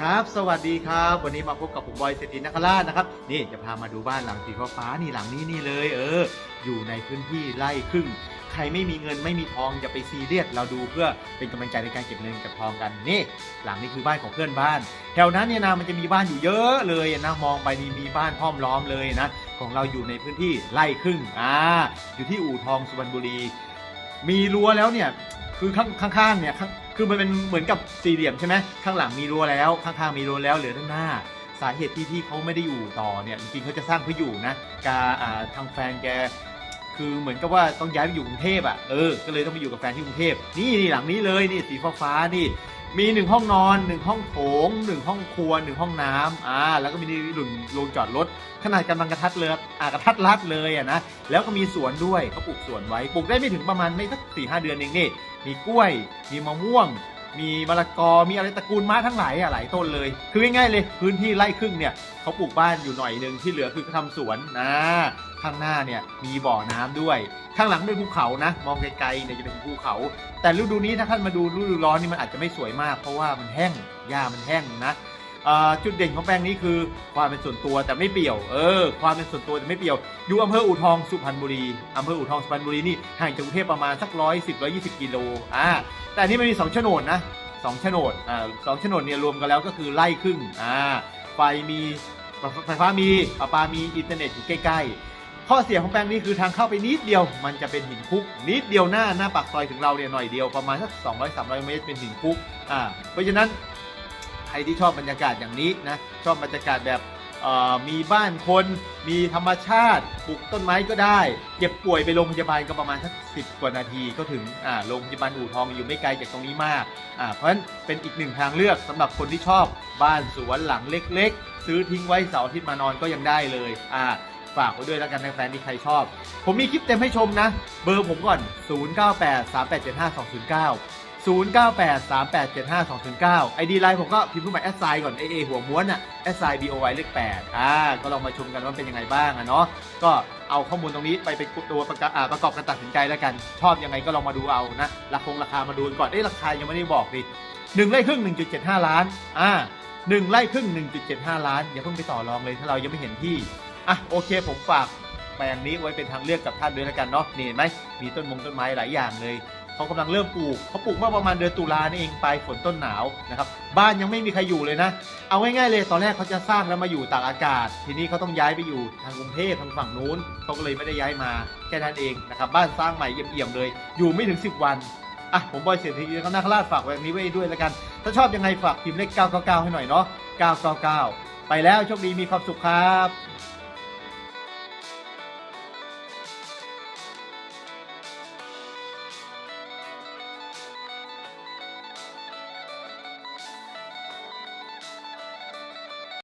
ครับ สวัสดีครับ วันนี้มาพบกับผมบอยเศรษฐีนคราชนะครับ นี่จะพามาดูบ้านหลังสีฟ้าๆนี่หลังนี้นี่เลย เออ อยู่ในพื้นที่ไร่ครึ่ง ใครไม่มีเงินไม่มีทองอย่าไปซีเรียส เราดูเพื่อเป็นกำลังใจในการเก็บเงินก็บทองกัน นี่ หลังนี้คือบ้านของเพื่อนบ้าน แถวนั้นเนี่ยนะมันจะมีบ้านอยู่เยอะเลยนะ มองไปนี่มีบ้านห้อมล้อมเลยนะ ของเราอยู่ในพื้นที่ไร่ครึ่ง อ่า อยู่ที่อู่ทองสุพรรณบุรี มีรั้วแล้วเนี่ย คือข้างข้างๆเนี่ยข้าง คือมันเป็นเหมือนกับสี่เหลี่ยมใช่ไหมข้างหลังมีรั้วแล้ว ข้างๆมีรั้วแล้วเหลือด้านหน้า สาเหตุที่ที่เขาไม่ได้อยู่ต่อเนี่ยจริงๆเขาจะสร้างเพื่ออยู่นะกาอ่าทางแฟนแกคือเหมือนกับว่าต้องย้ายไปอยู่กรุงเทพอะเออก็เลยต้องไปอยู่กับแฟนที่กรุงเทพนี่นี่หลังนี้เลยนี่สีฟ้าฟ้านี่ มีหนึ่งห้องนอนหนึ่งห้องโถงหนึ่งห้องครัวหนึ่งห้องน้ำอ่าแล้วก็มีที่หลุนโรงจอดรถขนาดกำลังกระทัดเลยอ่ากระทัดรัดเลยอะนะแล้วก็มีสวนด้วยเขาปลูกสวนไว้ปลูกได้ไม่ถึงประมาณไม่สักสี่ห้าเดือนเองนี่มีกล้วย มีมะม่วง มีมะละกอมีอะไรตระกูลม้าทั้งหลายอะหลายต้นเลย คือง่ายๆเลยพื้นที่ไร่ครึ่งเนี่ยเขาปลูกบ้านอยู่หน่อยหนึ่งที่เหลือคือเขาทำสวนนะข้างหน้าเนี่ยมีบ่อน้ำด้วย ข้างหลังเป็นภูเขานะ มองไกลๆเนี่ยจะเป็นภูเขา แต่ฤดูนี้ถ้าท่านมาดูฤดูร้อนนี่มันอาจจะไม่สวยมาก เพราะว่ามันแห้งหญ้ามันแห้งนะจุดเด่นของแปลงนี้คือความเป็นส่วนตัวแต่ไม่เปี่ยว เออ ความเป็นส่วนตัวแต่ไม่เปี่ยว อยู่อำเภออู่ทองสุพรรณบุรีอำเภออู่ทองสุพรรณบุรีนี่ห่างจากกรุงเทพประมาณสักร้อยสิบร้อยยี่สิบกิโล อ่า แต่อันนี้มันมีสองโฉนดนะสองโฉนดอ่าสองโฉนดเนี่ยรวมกันแล้วก็คือไล่ครึ่งอ่าไฟมีไฟฟ้ามีประปามีอินเทอร์เน็ตอยู่ใกล้ ๆ ข้อเสียของแปลงนี้คือทางเข้าไปนิดเดียว มันจะเป็นหินคุก นิดเดียวหน้าหน้าปากซอยถึงเราเนี่ยหน่อยเดียวประมาณสัก200 300 เมตรเป็นหินคุกอ่าเพราะฉะนั้นใครที่ชอบบรรยากาศอย่างนี้นะชอบบรรยากาศแบบ มีบ้านคน มีธรรมชาติปลูกต้นไม้ก็ได้ เจ็บป่วยไปโรงพยาบาลก็ประมาณสักสิกว่านาทีก็ถึงโรงพยาบาลอู่ทองอยู่ไม่ไกลจากตรงนี้มาก เพราะฉะนั้นเป็นอีกหนึ่งทางเลือกสำหรับคนที่ชอบบ้านสวนหลังเล็ก ๆ ซื้อทิ้งไว้เสาร์อาทิตย์มานอนก็ยังได้เลยอ่าฝากไว้ด้วยแล้วกันแฟนที่ใครชอบ ผมมีคลิปเต็มให้ชมนะ เบอร์ผมก่อน 0983875209 อดีไลน์ผมก็พิมพ์เข้ามาแอดไซน์ก่อน AA หัวม้วนอะแอดไซน์ BOY เลข8อ่าก็ลองมาชมกันว่าเป็นยังไงบ้างอะเนาะก็เอาข้อมูลตรงนี้ไปเป็นตัวประกอบอ่าประกอบกันตัดสินใจแล้วกัน ชอบยังไงก็ลองมาดูเอานะราคงราคามาดูก่อนเอ้ราคายังไม่ได้บอกดิหนึ่งไร่ครึ่ง 1.75 ล้านอ่าหนึ่งไร่ครึ่ง 1.75 ล้าน อย่าเพิ่งไปต่อรองเลยถ้าเรายังไม่เห็นที่อะโอเคผมฝากแปลงนี้ไว้เป็นทางเลือกกับท่านด้วยแล้วกันเนาะนี่เห็นไหมมีต้นมงต้นไม้หลายอย่างเลย เขากำลังเริ่มปลูกเขาปลูกเมื่อประมาณเดือนตุลานี่เองปลายฝนต้นหนาวนะครับบ้านยังไม่มีใครอยู่เลยนะ เอาง่ายๆเลยตอนแรกเขาจะสร้างแล้วมาอยู่ตากอากาศ ทีนี้เขาต้องย้ายไปอยู่ทางกรุงเทพทางฝั่งนู้นเขาก็เลยไม่ได้ย้ายมาแค่นั้นเองนะครับบ้านสร้างใหม่เอี่ยมๆเลย อยู่ไม่ถึง 10 วันอะผมบอยเศรษฐีเขานาคราชฝากไว้แบบนี้ไว้ด้วยแล้วกัน ถ้าชอบยังไงฝากพิมพ์เลข 999 ให้หน่อยเนาะ999 ไปแล้วโชคดีมีความสุขครับ